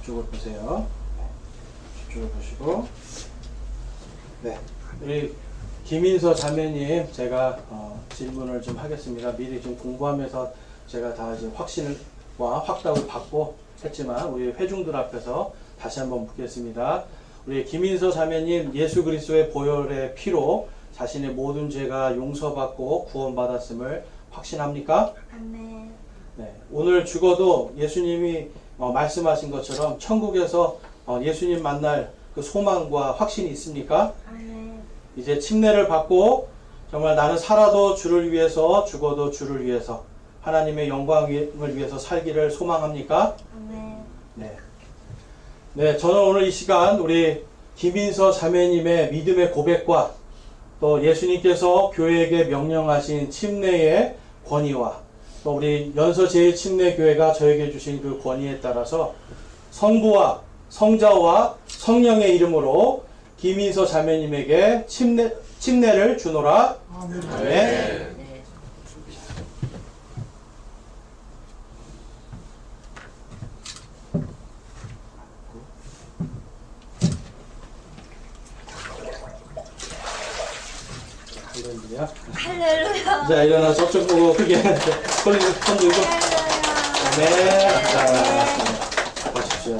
저쪽을 보세요. 네. 저쪽을 보시고. 네. 우리 김인서 자매님 제가 어, 질문을 좀 하겠습니다. 미리 좀 공부하면서 제가 다 이제 확신과 확답을 받고 했지만 우리 회중들 앞에서 다시 한번 묻겠습니다. 우리 김인서 자매님 예수 그리스도의 보혈의 피로 자신의 모든 죄가 용서받고 구원받았음을 확신합니까? 아멘. 네, 오늘 죽어도 예수님이 어, 말씀하신 것처럼 천국에서 어, 예수님 만날 그 소망과 확신이 있습니까? 아멘. 이제 침례를 받고 정말 나는 살아도 주를 위해서 죽어도 주를 위해서 하나님의 영광을 위해서 살기를 소망합니까? 아멘. 네. 네, 저는 오늘 이 시간 우리 김인서 자매님의 믿음의 고백과 또 예수님께서 교회에게 명령하신 침례의 권위와 또 우리 연서 제1침례교회가 저에게 주신 그 권위에 따라서 성부와 성자와 성령의 이름으로 김인서 자매님에게 침례, 침례를 주노라. 아멘. 네. 할렐루야. 할렐루야. 자, 일어나 저쪽 보고 크게 손, 손 들고. 할렐루야. 네. 자, 보십시오.